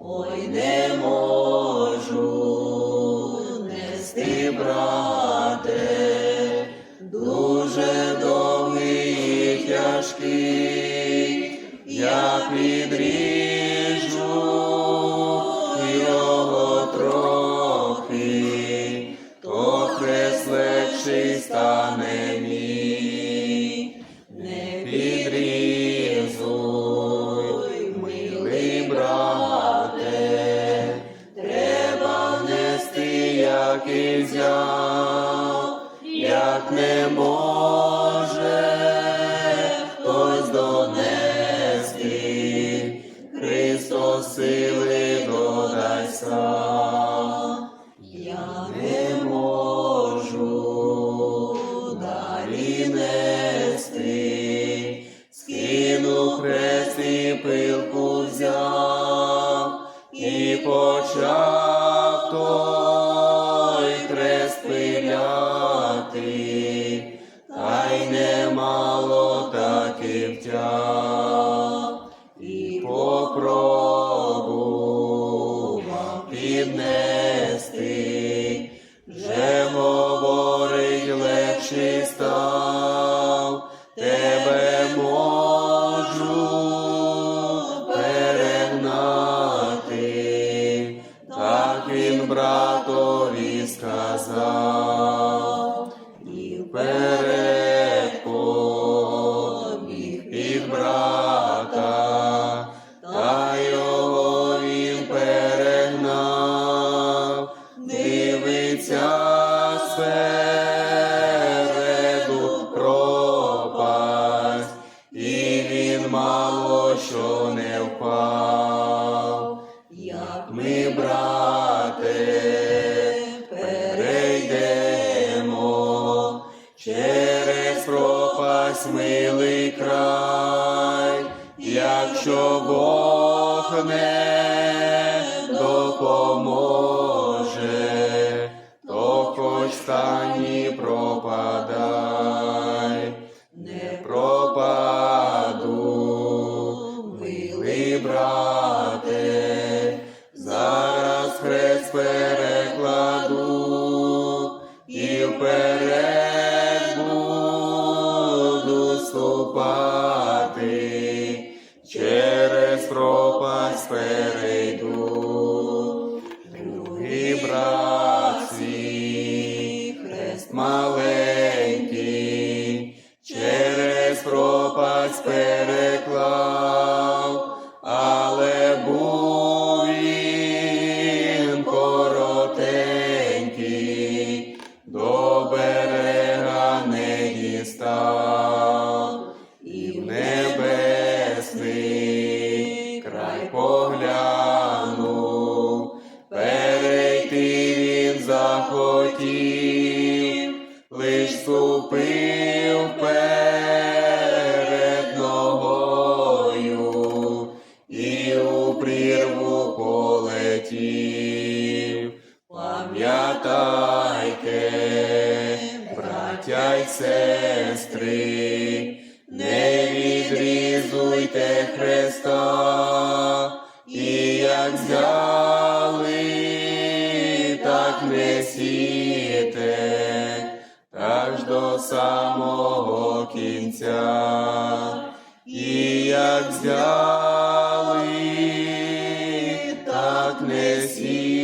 Ой, не можу нести, брате, дуже довгий і тяжкий, як і взяв, як не може немало і попробував піднести, вже говорить легший став, тебе можу перегнати, так він братові сказав, і спереду пропасть, і він мало що не впав. Як ми, брате, перейдемо через пропасть милий край, якщо Бог не стані пропадай, не пропаду, милий брате, зараз хрест перекладу і вперед буду ступати, через пропасть перейду. Маленький, через пропасть переклав, але був він коротенький, до берега не дістав, і в небесний край поглянув, перейти він захотів, ступив перед ногою і у прірву полетів. Пам'ятайте, браття й сестри, не відрізуйте Христа, і як взяли, самого кінця, і як взяли, так не аж